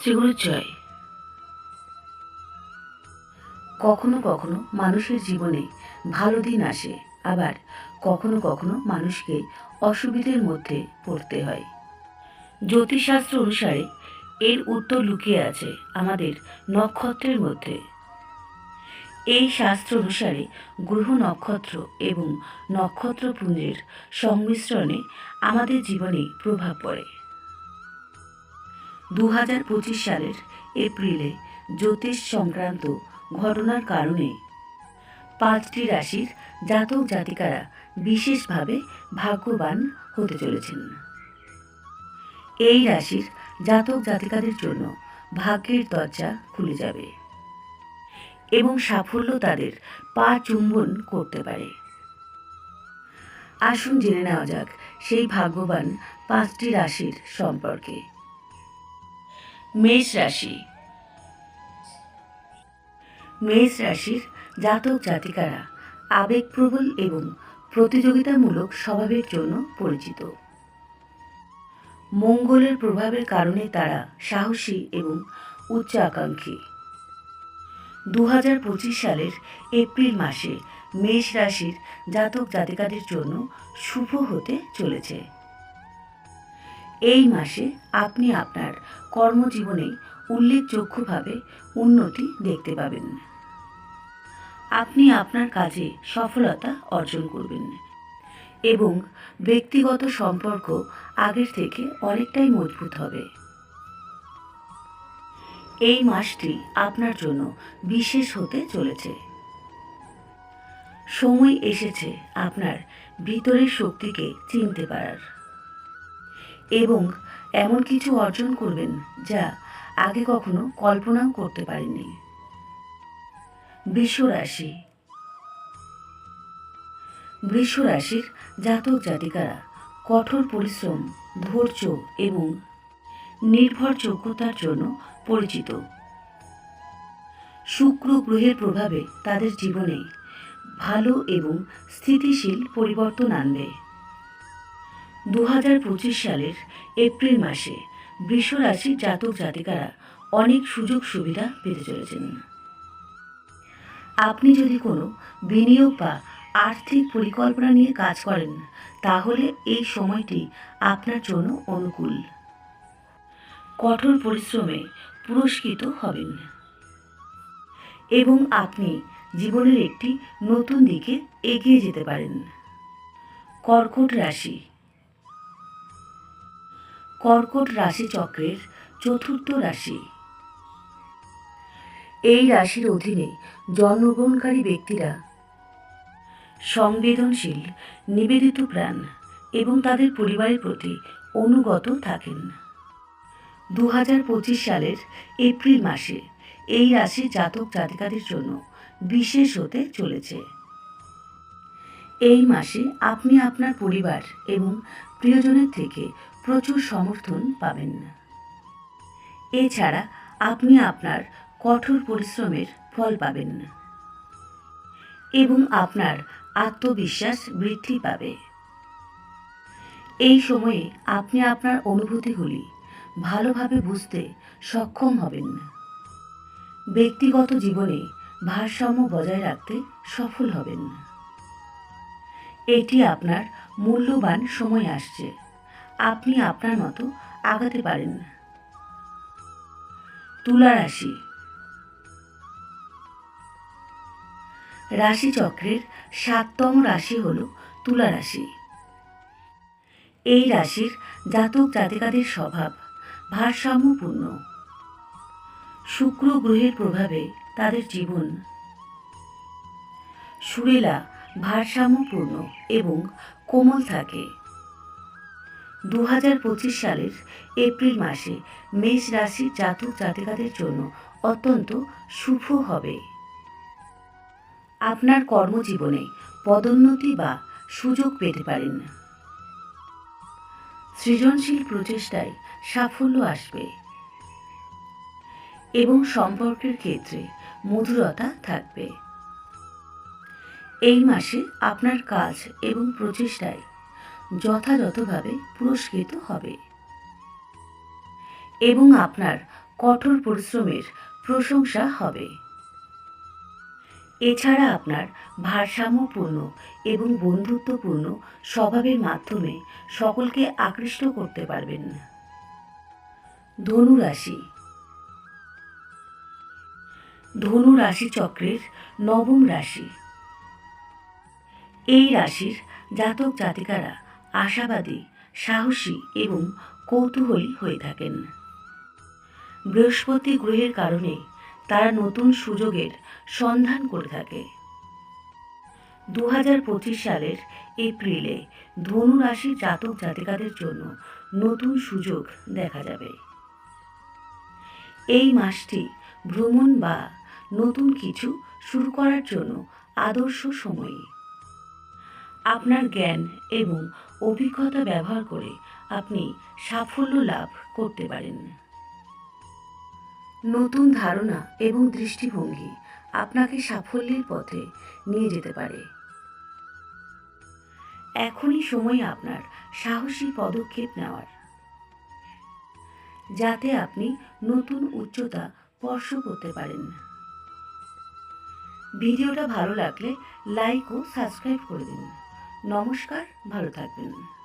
শ্রীগুরুর জয় কখনো কখনো মানুষের জীবনে ভালো দিন আসে, আবার কখনো কখনো মানুষকে অসুবিধের মধ্যে পড়তে হয়। জ্যোতিষশাস্ত্র অনুসারে এর উত্তর লুকিয়ে আছে আমাদের নক্ষত্রের মধ্যে। এই শাস্ত্র অনুসারে গ্রহ নক্ষত্র এবং নক্ষত্রপুঞ্জের সংমিশ্রণে আমাদের জীবনে প্রভাব পড়ে। দু হাজার পঁচিশ সালের এপ্রিলে জ্যোতিষ সংক্রান্ত ঘটনার কারণে পাঁচটি রাশির জাতক জাতিকারা বিশেষভাবে ভাগ্যবান হতে চলেছেন। এই রাশির জাতক জাতিকাদের জন্য ভাগ্যের দরজা খুলে যাবে এবং সাফল্য তাদের পা চুম্বন করতে পারে। আসুন জেনে নেওয়া যাক সেই ভাগ্যবান পাঁচটি রাশির সম্পর্কে। মেষ রাশি। মেষ রাশির জাতক জাতিকারা আবেগপ্রবল এবং প্রতিযোগিতামূলক স্বভাবের জন্য পরিচিত। মঙ্গলের প্রভাবের কারণে তারা সাহসী এবং উচ্চাকাঙ্ক্ষী। দু হাজার পঁচিশ সালের এপ্রিল মাসে মেষ রাশির জাতক জাতিকাদের জন্য শুভ হতে চলেছে। এই মাসে আপনি আপনার কর্মজীবনে উল্লেখযোগ্যভাবে উন্নতি দেখতে পাবেন। আপনি আপনার কাজে সফলতা অর্জন করবেন এবং ব্যক্তিগত সম্পর্ক আগের থেকে অনেকটাই মজবুত হবে। এই মাসটি আপনার জন্য বিশেষ হতে চলেছে। সময় এসেছে আপনার ভিতরের শক্তিকে চিনতে পারার। এবং এমন কিছু অর্জন করবেন যা আগে কখনো কল্পনাও করতে পারেননি। বৃষ রাশি বৃষ রাশির জাতক জাতিকারা কঠোর পরিশ্রম, ধৈর্য এবং নির্ভরযোগ্যতার জন্য পরিচিত। শুক্র গ্রহের প্রভাবে তাদের জীবনে ভালো এবং স্থিতিশীল পরিবর্তন আনবে। দু হাজার পঁচিশ সালের এপ্রিল মাসে বৃষ রাশির জাতক জাতিকারা অনেক সুযোগ সুবিধা পেতে চলেছেন। আপনি যদি কোনো বিনিয়োগ বা আর্থিক পরিকল্পনা নিয়ে কাজ করেন, তাহলে এই সময়টি আপনার জন্য অনুকূল। কঠোর পরিশ্রমে পুরস্কৃত হবেন। এবং আপনি জীবনের একটি নতুন দিকে এগিয়ে যেতে পারেন। কর্কট রাশি কর্কট রাশি চক্রের চতুর্থ রাশি। এই রাশির অধীনে জন্মগ্রহণকারী ব্যক্তিরা সংবেদনশীল, নিবেদিত প্রাণ এবং তাদের পরিবারের প্রতি অনুগত থাকেন। দু সালের এপ্রিল মাসে এই রাশি জাতক জাতিকাদের জন্য বিশেষ হতে চলেছে। এই মাসে আপনি আপনার পরিবার এবং প্রিয়জনের থেকে প্রচুর সমর্থন পাবেন না। এছাড়া আপনি আপনার কঠোর পরিশ্রমের ফল পাবেন না এবং আপনার আত্মবিশ্বাস বৃদ্ধি পাবে। এই সময়ে আপনি আপনার অনুভূতিগুলি ভালোভাবে বুঝতে সক্ষম হবেন না। ব্যক্তিগত জীবনে ভারসাম্য বজায় রাখতে সফল হবেন না। এটি আপনার মূল্যবান সময় আসছে। আপনি আপনার মতো আগাতে পারেন না। তুলা রাশি। রাশিচক্রের সাততম রাশি হল তুলা রাশি। এই রাশির জাতক জাতিকাদের স্বভাব ভারসাম্যপূর্ণ। শুক্র গ্রহের প্রভাবে তাদের জীবন। সুরেলা ভারসাম্যপূর্ণ এবং কোমল থাকে। দু হাজার পঁচিশ সালের এপ্রিল মাসে মেষ রাশির জাতক জাতিকাদের জন্য অত্যন্ত শুভ হবে। আপনার কর্মজীবনে পদোন্নতি বা সুযোগ পেতে পারেন। সৃজনশীল প্রচেষ্টায় সাফল্য আসবে এবং সম্পর্কের ক্ষেত্রে মধুরতা থাকবে। এই মাসে আপনার কাজ এবং প্রচেষ্টায় যথাযথভাবে পুরস্কৃত হবে। এবং আপনার কঠোর পরিশ্রমের প্রশংসা হবে। এছাড়া আপনার ভারসাম্যপূর্ণ এবং বন্ধুত্বপূর্ণ স্বভাবের মাধ্যমে সকলকে আকৃষ্ট করতে পারবেন। ধনু রাশি ধনু রাশি চক্রের নবম রাশি। এই রাশির জাতক জাতিকারা আশাবাদী, সাহসী এবং কৌতূহলী হয়ে থাকেন। বৃহস্পতি গ্রহের কারণে তারা নতুন সুযোগের সন্ধান করে থাকে। দু হাজার পঁচিশ সালের এপ্রিলে ধনু রাশির জাতক জাতিকাদের জন্য নতুন সুযোগ দেখা যাবে। এই মাসটি ভ্রমণ বা নতুন কিছু শুরু করার জন্য আদর্শ সময়। আপনার জ্ঞান এবং অভিজ্ঞতা ব্যবহার করে আপনি সাফল্য লাভ করতে পারেন। নতুন ধারণা এবং দৃষ্টিভঙ্গি আপনাকে সাফল্যের পথে নিয়ে যেতে পারে। এখনই সময় আপনার সাহসী পদক্ষেপ নেওয়ার। যাতে আপনি নতুন উচ্চতা স্পর্শ করতে পারেন। ভিডিওটা ভালো লাগলে লাইক ও সাবস্ক্রাইব করে দিন। নমস্কার ভালো থাকবেন।